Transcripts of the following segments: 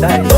day.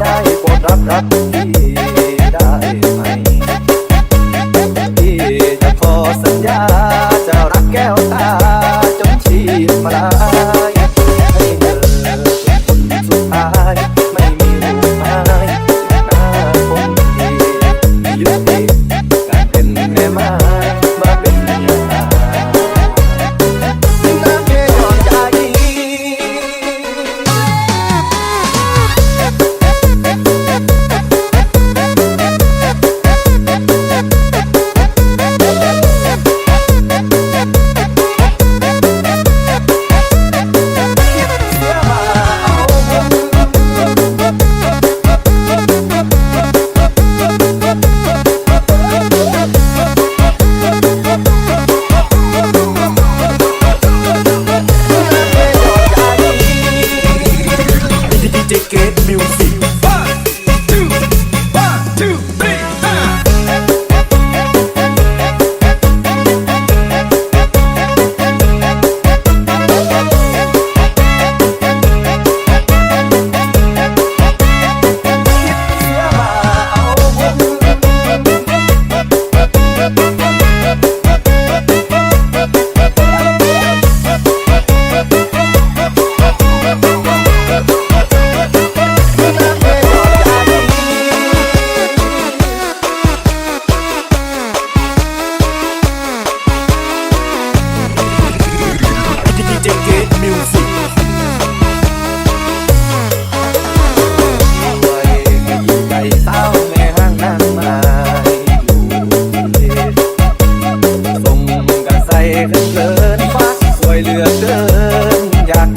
ได้โปรดรับรับพี่ได้ไหมพี่จะขอสัญญาจะรักแก้วตาจนชีพมา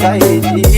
society